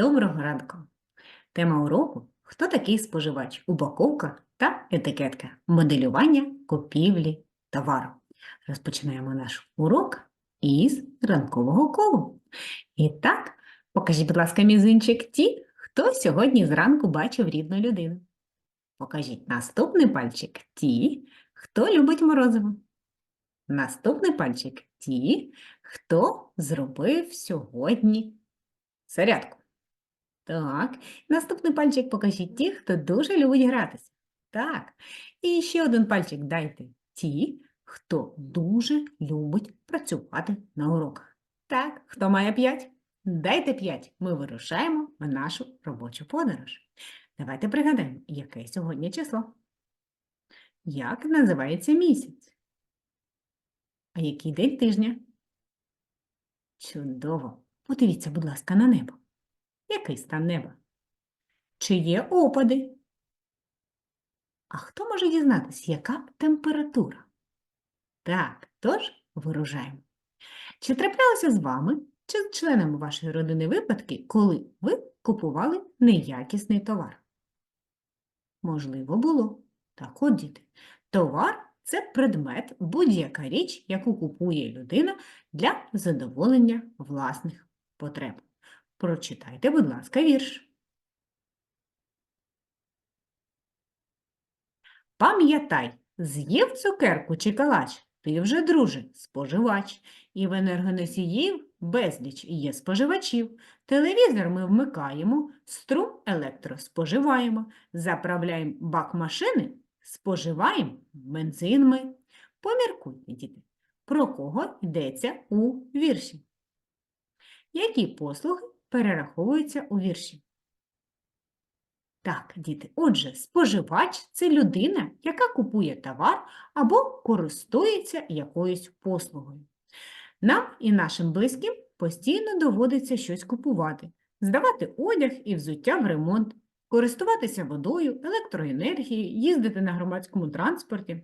Доброго ранку! Тема уроку Хто такий споживач? Упаковка та етикетка. Моделювання купівлі товару. Розпочинаємо наш урок із ранкового колу. І так, покажіть, будь ласка, мізинчик ті, хто сьогодні зранку бачив рідну людину. Покажіть наступний пальчик ті, хто любить морозиво. Наступний пальчик ті, хто зробив сьогодні зарядку. Так, наступний пальчик покажіть ті, хто дуже любить гратися. Так, і ще один пальчик дайте ті, хто дуже любить працювати на уроках. Так, хто має п'ять? Дайте п'ять. Ми вирушаємо в нашу робочу подорож. Давайте пригадаємо, яке сьогодні число. Як називається місяць? А який день тижня? Чудово! Подивіться, будь ласка, на небо. Який стан неба? Чи є опади? А хто може дізнатися, яка температура? Так, тож вирушаємо. Чи траплялося з вами чи з членами вашої родини випадки, коли ви купували неякісний товар? Можливо, було. Так от, діти, товар це предмет, будь-яка річ, яку купує людина для задоволення власних потреб. Прочитайте, будь ласка, вірш. Пам'ятай, з'їв цукерку чи калач, ти вже, друже, споживач. І в енергоносіїв безліч є споживачів. Телевізор ми вмикаємо, струм електро споживаємо, заправляємо бак машини, споживаємо бензин ми. Поміркуйте, діти, про кого йдеться у вірші. Які послуги перераховуються у вірші? Так, діти, отже, споживач – це людина, яка купує товар або користується якоюсь послугою. Нам і нашим близьким постійно доводиться щось купувати, здавати одяг і взуття в ремонт, користуватися водою, електроенергією, їздити на громадському транспорті.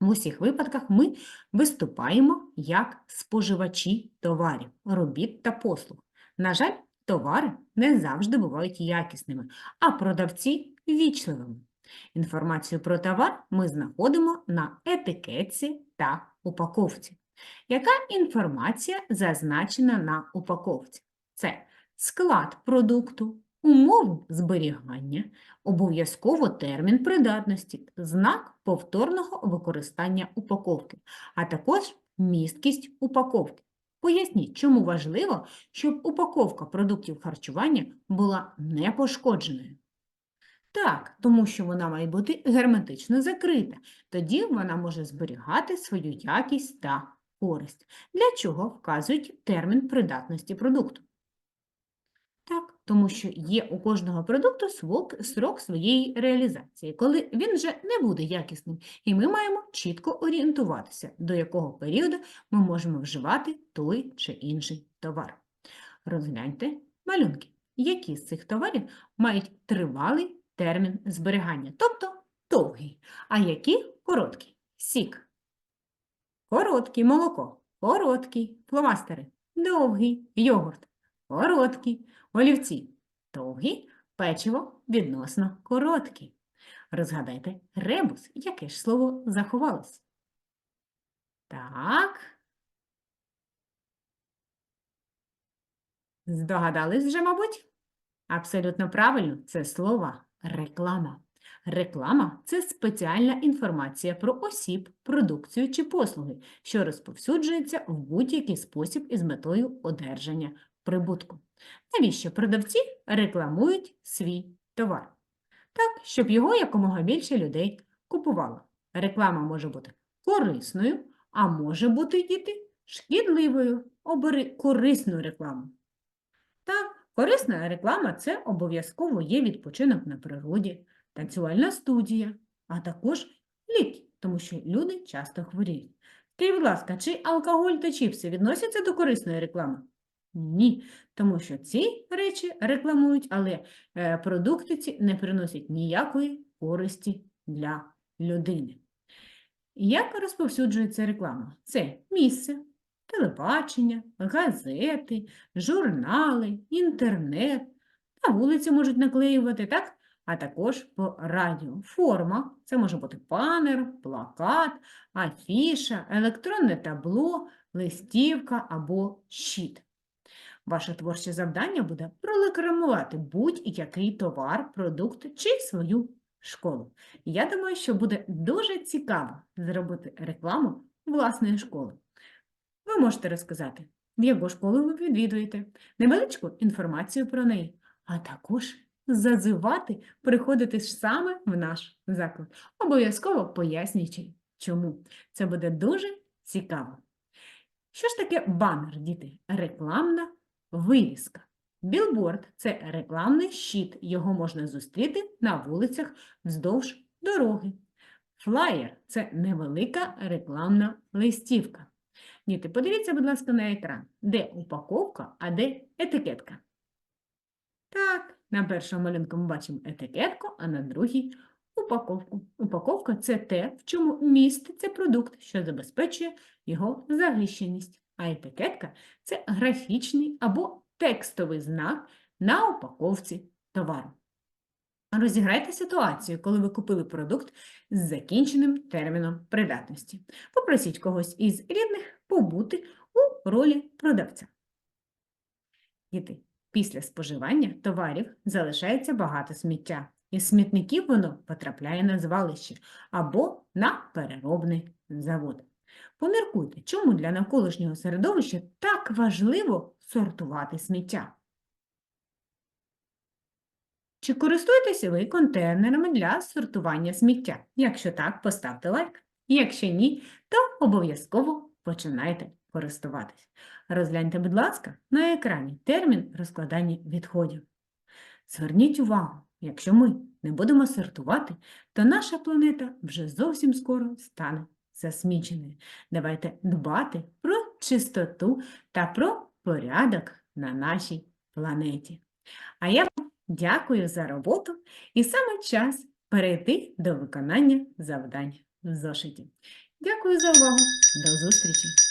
В усіх випадках ми виступаємо як споживачі товарів, робіт та послуг. На жаль, товари не завжди бувають якісними, а продавці вічливими. Інформацію про товар ми знаходимо на етикетці та упаковці. Яка інформація зазначена на упаковці? Це склад продукту, умови зберігання, обов'язково термін придатності, знак повторного використання упаковки, а також місткість упаковки. Поясніть, чому важливо, щоб упаковка продуктів харчування була непошкодженою. Так, тому що вона має бути герметично закрита, тоді вона може зберігати свою якість та користь, для чого вказують термін придатності продукту. Так, тому що є у кожного продукту срок своєї реалізації, коли він вже не буде якісним, і ми маємо чітко орієнтуватися, до якого періоду ми можемо вживати той чи інший товар. Розгляньте малюнки, які з цих товарів мають тривалий термін зберігання, тобто довгий, а які короткий. Сік. Короткий молоко, короткий, фломастери, довгий, йогурт, короткий, олівці, довгі, печиво відносно короткі. Розгадайте ребус, яке ж слово заховалось. Так. Здогадались вже, мабуть? Абсолютно правильно, це слово реклама. Реклама це спеціальна інформація про осіб, продукцію чи послуги, що розповсюджується в будь-який спосіб із метою одержання прибутку. Навіщо продавці рекламують свій товар? Так, щоб його якомога більше людей купувало. Реклама може бути корисною, а може бути діти шкідливою. Обери корисну рекламу. Так, корисна реклама це обов'язково є відпочинок на природі, танцювальна студія, а також ліки, тому що люди часто хворіють. Скажіть, будь ласка, чи алкоголь та чіпси відносяться до корисної реклами? Ні, тому що ці речі рекламують, але е, продукти ці не приносять ніякої користі для людини. Як розповсюджується реклама? Це місце, телебачення, газети, журнали, інтернет, на вулиці можуть наклеювати, так? А також по радіо. Форма це може бути банер, плакат, афіша, електронне табло, листівка або щит. Ваше творче завдання буде прорекламувати будь-який товар, продукт чи свою школу. Я думаю, що буде дуже цікаво зробити рекламу власної школи. Ви можете розказати, в яку школу ви відвідуєте, невеличку інформацію про неї, а також зазивати приходити саме в наш заклад, обов'язково пояснюючи, чому. Це буде дуже цікаво. Що ж таке банер, діти? Рекламна вивіска. Білборд – це рекламний щит, його можна зустріти на вулицях вздовж дороги. Флаєр – це невелика рекламна листівка. Діти, подивіться, будь ласка, на екран, де упаковка, а де етикетка. Так, на першому малюнку ми бачимо етикетку, а на другій упаковку. Упаковка – це те, в чому міститься продукт, що забезпечує його захищеність. А етикетка – це графічний або текстовий знак на упаковці товару. Розіграйте ситуацію, коли ви купили продукт з закінченим терміном придатності. Попросіть когось із рідних побути у ролі продавця. Діти, після споживання товарів залишається багато сміття. Із смітників воно потрапляє на звалище або на переробний завод. Поміркуйте, чому для навколишнього середовища так важливо сортувати сміття. Чи користуєтеся ви контейнерами для сортування сміття? Якщо так, поставте лайк. Якщо ні, то обов'язково починайте користуватись. Розгляньте, будь ласка, на екрані термін розкладання відходів. Зверніть увагу, якщо ми не будемо сортувати, то наша планета вже зовсім скоро стане засміченою. Давайте дбати про чистоту та про порядок на нашій планеті. А я вам дякую за роботу і саме час перейти до виконання завдань в зошиті. Дякую за увагу. До зустрічі!